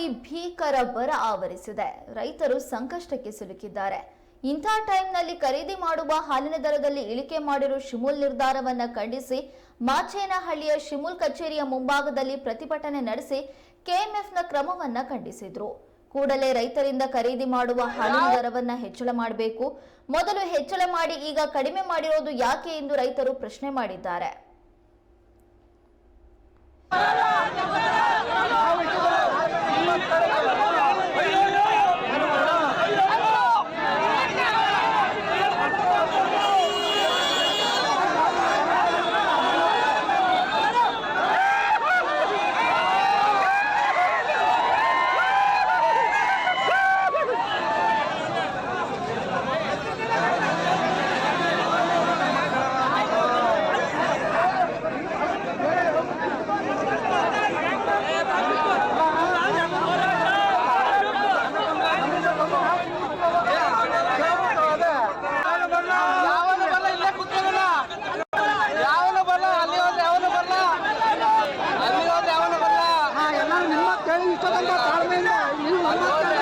ಮಲೆನಾಡಿನಲ್ಲಿ ಭೀಕರ ಬರ ಆವರಿಸಿದೆ. ರೈತರು ಸಂಕಷ್ಟಕ್ಕೆ ಸಿಲುಕಿದ್ದಾರೆ. ಇಂಥ ಟೈಮ್ನಲ್ಲಿ ಖರೀದಿ ಮಾಡುವ ಹಾಲಿನ ದರದಲ್ಲಿ ಇಳಿಕೆ ಮಾಡಿರುವ ಶಿಮೂಲ್ ನಿರ್ಧಾರವನ್ನು ಖಂಡಿಸಿ ಮಾಚೇನಹಳ್ಳಿಯ ಶಿಮೂಲ್ ಕಚೇರಿಯ ಮುಂಭಾಗದಲ್ಲಿ ಪ್ರತಿಭಟನೆ ನಡೆಸಿ ಕೆಎಂಎಫ್ನ ಕ್ರಮವನ್ನ ಖಂಡಿಸಿದ್ರು. ಕೂಡಲೇ ರೈತರಿಂದ ಖರೀದಿ ಮಾಡುವ ಹಾಲಿನ ದರವನ್ನ ಹೆಚ್ಚಳ ಮಾಡಬೇಕು. ಮೊದಲು ಹೆಚ್ಚಳ ಮಾಡಿ ಈಗ ಕಡಿಮೆ ಮಾಡಿರೋದು ಯಾಕೆ ಎಂದು ರೈತರು ಪ್ರಶ್ನೆ ಮಾಡಿದ್ದಾರೆ. ನಿಮ್ಮ ಕೇಳಿ ಇಷ್ಟ ತನಕ ತಾಳ್ಮೆಯಿಂದ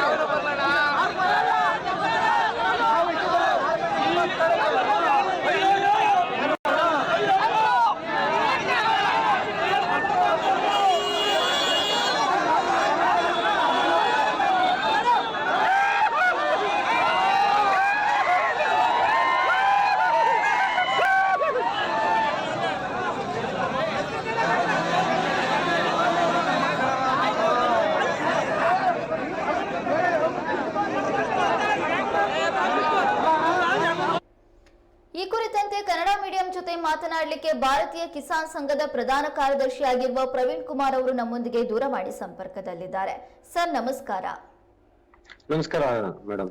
ಈ ಕುರಿತಂತೆ ಕನ್ನಡ ಮೀಡಿಯಂ ಜೊತೆ ಮಾತನಾಡಲಿಕ್ಕೆ ಭಾರತೀಯ ಕಿಸಾನ್ ಸಂಘದ ಪ್ರಧಾನ ಕಾರ್ಯದರ್ಶಿಯಾಗಿರುವ ಪ್ರವೀಣ್ ಕುಮಾರ್ ಅವರು ನಮ್ಮೊಂದಿಗೆ ದೂರವಾಣಿ ಸಂಪರ್ಕದಲ್ಲಿದ್ದಾರೆ. ಸರ್ ನಮಸ್ಕಾರ. ನಮಸ್ಕಾರ ಮೇಡಮ್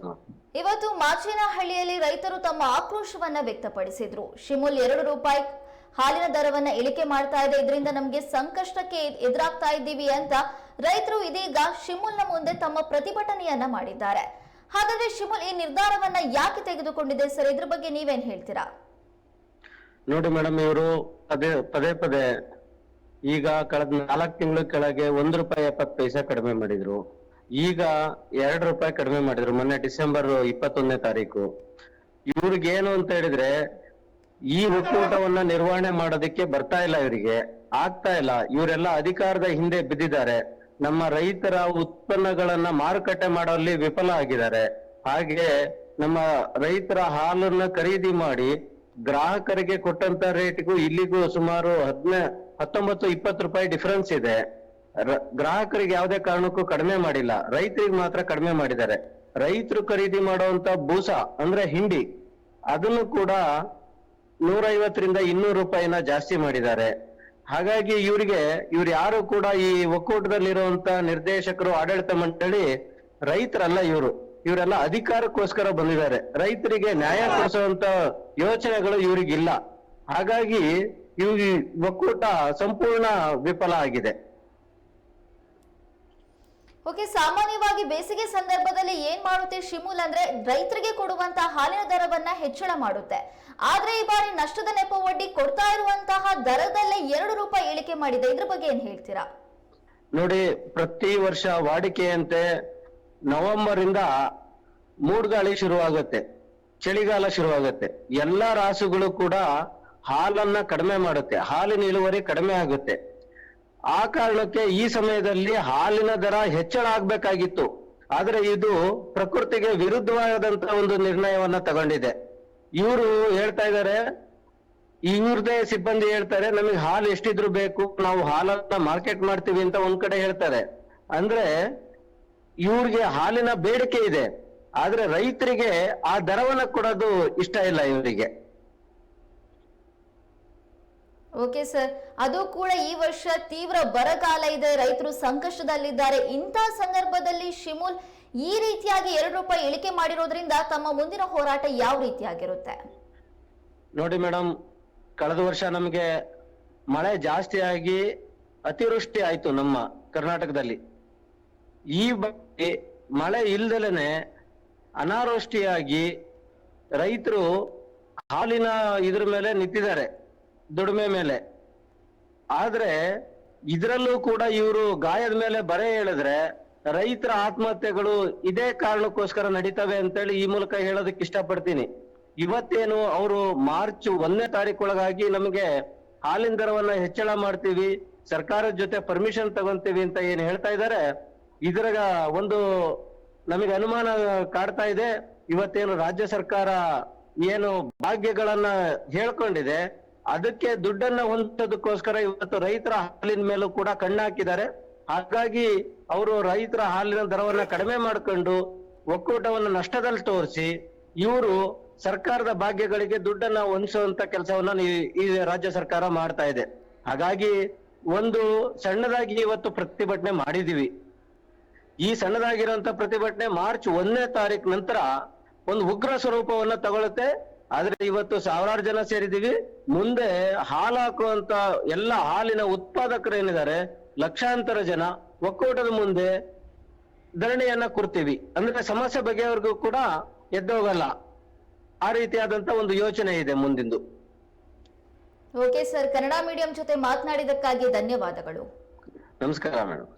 ಇವತ್ತು ಮಾಚೇನಹಳ್ಳಿಯಲ್ಲಿ ರೈತರು ತಮ್ಮ ಆಕ್ರೋಶವನ್ನ ವ್ಯಕ್ತಪಡಿಸಿದ್ರು. ಶಿಮುಲ್ ಎರಡು ರೂಪಾಯಿ ಹಾಲಿನ ದರವನ್ನ ಇಳಿಕೆ ಮಾಡ್ತಾ ಇದೆ. ಇದರಿಂದ ನಮಗೆ ಸಂಕಷ್ಟಕ್ಕೆ ಎದುರಾಗ್ತಾ ಇದ್ದೀವಿ ಅಂತ ರೈತರು ಇದೀಗ ಶಿಮುಲ್ನ ಮುಂದೆ ತಮ್ಮ ಪ್ರತಿಭಟನೆಯನ್ನ ಮಾಡಿದ್ದಾರೆ. ಹಾಗಾದ್ರೆ ಶಿಮುಲ್ ಈ ನಿರ್ಧಾರವನ್ನ ಯಾಕೆ ತೆಗೆದುಕೊಂಡಿದೆ ಸರ್? ಇದ್ರ ಬಗ್ಗೆ ನೀವೇನ್ ಹೇಳ್ತೀರಾ? ನೋಡಿ ಮೇಡಮ್ ಇವರು ಪದೇ ಪದೇ ಪದೇ ಈಗ ಕಳೆದ ನಾಲ್ಕು ತಿಂಗಳ ಕೆಳಗೆ ಒಂದ್ ರೂಪಾಯಿ ಎಪ್ಪತ್ತು ಪೈಸೆ ಕಡಿಮೆ ಮಾಡಿದ್ರು. ಈಗ ಎರಡು ರೂಪಾಯಿ ಕಡಿಮೆ ಮಾಡಿದ್ರು, ಮೊನ್ನೆ ಡಿಸೆಂಬರ್ ಇಪ್ಪತ್ತೊಂದನೇ ತಾರೀಕು. ಇವ್ರಿಗೇನು ಅಂತ ಹೇಳಿದ್ರೆ, ಈ ಒಕ್ಕೂಟವನ್ನ ನಿರ್ವಹಣೆ ಮಾಡೋದಕ್ಕೆ ಬರ್ತಾ ಇಲ್ಲ ಇವರಿಗೆ. ಆಗ್ತಾ ಇಲ್ಲ. ಇವರೆಲ್ಲ ಅಧಿಕಾರದ ಹಿಂದೆ ಬಿದ್ದಿದ್ದಾರೆ. ನಮ್ಮ ರೈತರ ಉತ್ಪನ್ನಗಳನ್ನ ಮಾರುಕಟ್ಟೆ ಮಾಡುವಲ್ಲಿ ವಿಫಲ ಆಗಿದ್ದಾರೆ. ಹಾಗೆ ನಮ್ಮ ರೈತರ ಹಾಲನ್ನ ಖರೀದಿ ಮಾಡಿ ಗ್ರಾಹಕರಿಗೆ ಕೊಟ್ಟಂತ ರೇಟ್ಗೂ ಇಲ್ಲಿಗೂ ಸುಮಾರು ಹದಿನ, ಹತ್ತೊಂಬತ್ತು, ಇಪ್ಪತ್ತು ರೂಪಾಯಿ ಡಿಫರೆನ್ಸ್ ಇದೆ. ಗ್ರಾಹಕರಿಗೆ ಯಾವುದೇ ಕಾರಣಕ್ಕೂ ಕಡಿಮೆ ಮಾಡಿಲ್ಲ. ರೈತರಿಗೆ ಮಾತ್ರ ಕಡಿಮೆ ಮಾಡಿದ್ದಾರೆ. ರೈತರು ಖರೀದಿ ಮಾಡುವಂತ ಬೂಸ ಅಂದ್ರೆ ಹಿಂಡಿ, ಅದನ್ನು ಕೂಡ ನೂರೈವತ್ತರಿಂದ ಇನ್ನೂರು ರೂಪಾಯಿನ ಜಾಸ್ತಿ ಮಾಡಿದ್ದಾರೆ. ಹಾಗಾಗಿ ಇವರಿಗೆ, ಇವ್ರು ಯಾರು ಕೂಡ ಈ ಒಕ್ಕೂಟದಲ್ಲಿರುವಂತ ನಿರ್ದೇಶಕರು, ಆಡಳಿತ ಮಂಡಳಿ ರೈತರಲ್ಲ ಇವರು. ಇವರೆಲ್ಲ ಅಧಿಕಾರಕ್ಕೋಸ್ಕರ ಬಂದಿದ್ದಾರೆ. ರೈತರಿಗೆ ನ್ಯಾಯ ಕೊಡಿಸುವಂತ ಯೋಚನೆಗಳು ಇವರಿಗಿಲ್ಲ. ಹಾಗಾಗಿ ಇವ್ ಒಕ್ಕೂಟ ಸಂಪೂರ್ಣ ವಿಫಲ ಆಗಿದೆ. ಓಕೆ, ಸಾಮಾನ್ಯವಾಗಿ ಬೇಸಿಗೆ ಸಂದರ್ಭದಲ್ಲಿ ಏನ್ ಮಾಡುತ್ತೆ ಶಿಮೂಲ್ ಅಂದ್ರೆ ರೈತರಿಗೆ ಕೊಡುವಂತಹ ಹಾಲಿನ ದರವನ್ನ ಹೆಚ್ಚಳ ಮಾಡುತ್ತೆ. ಆದ್ರೆ ಈ ಬಾರಿ ನಷ್ಟದ ನೆಪ ಒಡ್ಡಿ ಕೊಡ್ತಾ ಇರುವಂತಹ ದರದಲ್ಲೇ ಎರಡು ರೂಪಾಯಿ ಇಳಿಕೆ ಮಾಡಿದೆ. ಇದ್ರ ಬಗ್ಗೆ ಏನ್ ಹೇಳ್ತೀರಾ? ನೋಡಿ, ಪ್ರತಿ ವರ್ಷ ವಾಡಿಕೆಯಂತೆ ನವೆಂಬರ್ ಇಂದ ಮೂಡ್ಗಾಳಿ ಶುರುವಾಗುತ್ತೆ, ಚಳಿಗಾಲ ಶುರುವಾಗುತ್ತೆ. ಎಲ್ಲಾ ರಾಸುಗಳು ಕೂಡ ಹಾಲನ್ನ ಕಡಿಮೆ ಮಾಡುತ್ತೆ, ಹಾಲಿನ ಇಳುವರಿ ಕಡಿಮೆ ಆಗುತ್ತೆ. ಆ ಕಾರಣಕ್ಕೆ ಈ ಸಮಯದಲ್ಲಿ ಹಾಲಿನ ದರ ಹೆಚ್ಚಳ ಆಗ್ಬೇಕಾಗಿತ್ತು. ಆದ್ರೆ ಇದು ಪ್ರಕೃತಿಗೆ ವಿರುದ್ಧವಾದಂತ ಒಂದು ನಿರ್ಣಯವನ್ನ ತಗೊಂಡಿದೆ. ಇವರು ಹೇಳ್ತಾ ಇದ್ದಾರೆ, ಇವ್ರದೇ ಸಿಬ್ಬಂದಿ ಹೇಳ್ತಾರೆ, ನಮಗೆ ಹಾಲು ಎಷ್ಟಿದ್ರು ಬೇಕು, ನಾವು ಹಾಲನ್ನ ಮಾರ್ಕೆಟ್ ಮಾಡ್ತೀವಿ ಅಂತ ಒಂದ್ ಕಡೆ ಹೇಳ್ತಾರೆ. ಅಂದ್ರೆ ಇವ್ರಿಗೆ ಹಾಲಿನ ಬೇಡಿಕೆ ಇದೆ, ಆದ್ರೆ ರೈತರಿಗೆ ಆ ದರವನ್ನ ಕೊಡೋದು ಇಷ್ಟ ಇಲ್ಲ ಇವರಿಗೆ. ಓಕೆ ಸರ್ ಅದು ಕೂಡ ಈ ವರ್ಷ ತೀವ್ರ ಬರಗಾಲ ಇದೆ. ರೈತರು ಸಂಕಷ್ಟದಲ್ಲಿದ್ದಾರೆ. ಇಂಥ ಸಂದರ್ಭದಲ್ಲಿ ಶಿಮುಲ್ ಈ ರೀತಿಯಾಗಿ ಎರಡು ರೂಪಾಯಿ ಇಳಿಕೆ ಮಾಡಿರೋದ್ರಿಂದ ತಮ್ಮ ಮುಂದಿನ ಹೋರಾಟ ಯಾವ ರೀತಿಯಾಗಿರುತ್ತೆ? ನೋಡಿ ಮೇಡಮ್ ಕಳೆದ ವರ್ಷ ನಮಗೆ ಮಳೆ ಜಾಸ್ತಿ ಆಗಿ ಅತಿವೃಷ್ಟಿ ಆಯ್ತು ನಮ್ಮ ಕರ್ನಾಟಕದಲ್ಲಿ. ಈ ಬಗ್ಗೆ ಮಳೆ ಇಲ್ದಲೇನೆ ಅನಾವೃಷ್ಟಿಯಾಗಿ ರೈತರು ಹಾಲಿನ ಇದ್ರ ಮೇಲೆ ನಿಂತಿದ್ದಾರೆ. ದುಡಿಮೆ ಮೇಲೆ. ಆದ್ರೆ ಇದ್ರಲ್ಲೂ ಕೂಡ ಇವರು ಗಾಯದ ಮೇಲೆ ಬರೆ ಹೇಳಿದ್ರೆ ರೈತರ ಆತ್ಮಹತ್ಯೆಗಳು ಇದೇ ಕಾರಣಕ್ಕೋಸ್ಕರ ನಡೀತವೆ ಅಂತೇಳಿ ಈ ಮೂಲಕ ಹೇಳೋದಕ್ಕೆ ಇಷ್ಟಪಡ್ತೀನಿ. ಇವತ್ತೇನು ಅವರು ಮಾರ್ಚ್ ಒಂದನೇ ತಾರೀಕೊಳಗಾಗಿ ನಮಗೆ ಹಾಲಿನ ದರವನ್ನ ಹೆಚ್ಚಳ ಮಾಡ್ತೀವಿ, ಸರ್ಕಾರದ ಜೊತೆ ಪರ್ಮಿಷನ್ ತಗೊಂತೀವಿ ಅಂತ ಏನ್ ಹೇಳ್ತಾ ಇದ್ದಾರೆ. ಇದರ ಒಂದು ನಮಗೆ ಅನುಮಾನ ಕಾಡ್ತಾ ಇದೆ. ಇವತ್ತೇನು ರಾಜ್ಯ ಸರ್ಕಾರ ಏನು ಭಾಗ್ಯಗಳನ್ನ ಹೇಳ್ಕೊಂಡಿದೆ. ಅದಕ್ಕೆ ದುಡ್ಡನ್ನ ಹೊಂದೋದಕ್ಕೋಸ್ಕರ ಇವತ್ತು ರೈತರ ಹಾಲಿನ ಮೇಲೂ ಕೂಡ ಕಣ್ಣಾಕಿದ್ದಾರೆ ಹಾಗಾಗಿ ಅವರು ರೈತರ ಹಾಲಿನ ದರವನ್ನ ಕಡಿಮೆ ಮಾಡಿಕೊಂಡು ಒಕ್ಕೂಟವನ್ನು ನಷ್ಟದಲ್ಲಿ ತೋರಿಸಿ ಇವರು ಸರ್ಕಾರದ ಭಾಗ್ಯಗಳಿಗೆ ದುಡ್ಡನ್ನ ಹೊಂದಿಸುವಂತ ಕೆಲಸವನ್ನ ಈ ರಾಜ್ಯ ಸರ್ಕಾರ ಮಾಡ್ತಾ ಇದೆ. ಹಾಗಾಗಿ ಒಂದು ಸಣ್ಣದಾಗಿ ಇವತ್ತು ಪ್ರತಿಭಟನೆ ಮಾಡಿದೀವಿ ಈ ಸಣ್ಣದಾಗಿರುವಂತ ಪ್ರತಿಭಟನೆ ಮಾರ್ಚ್ ಒಂದನೇ ತಾರೀಕು ನಂತರ ಒಂದು ಉಗ್ರ ಸ್ವರೂಪವನ್ನ ತಗೊಳುತ್ತೆ ಆದ್ರೆ ಇವತ್ತು ಸಾವಿರಾರು ಜನ ಸೇರಿದೀವಿ ಮುಂದೆ ಹಾಲು ಹಾಕುವಂತ ಎಲ್ಲ ಹಾಲಿನ ಉತ್ಪಾದಕರು ಏನಿದ್ದಾರೆ ಲಕ್ಷಾಂತರ ಜನ ಒಕ್ಕೂಟದ ಮುಂದೆ ಧರಣಿಯನ್ನ ಕೊಡ್ತೀವಿ. ಅಂದ್ರೆ ಸಮಸ್ಯೆ ಬಗೆಯವರೆಗೂ ಕೂಡ ಎದ್ದೋಗಲ್ಲ ಆ ರೀತಿಯಾದಂತ ಒಂದು ಯೋಚನೆ ಇದೆ ಮುಂದಿಂದು. ಓಕೆ ಸರ್ ಕನ್ನಡ ಮೀಡಿಯಂ ಜೊತೆ ಮಾತನಾಡಿದಕ್ಕಾಗಿ ಧನ್ಯವಾದಗಳು. ನಮಸ್ಕಾರ ಮೇಡಮ್.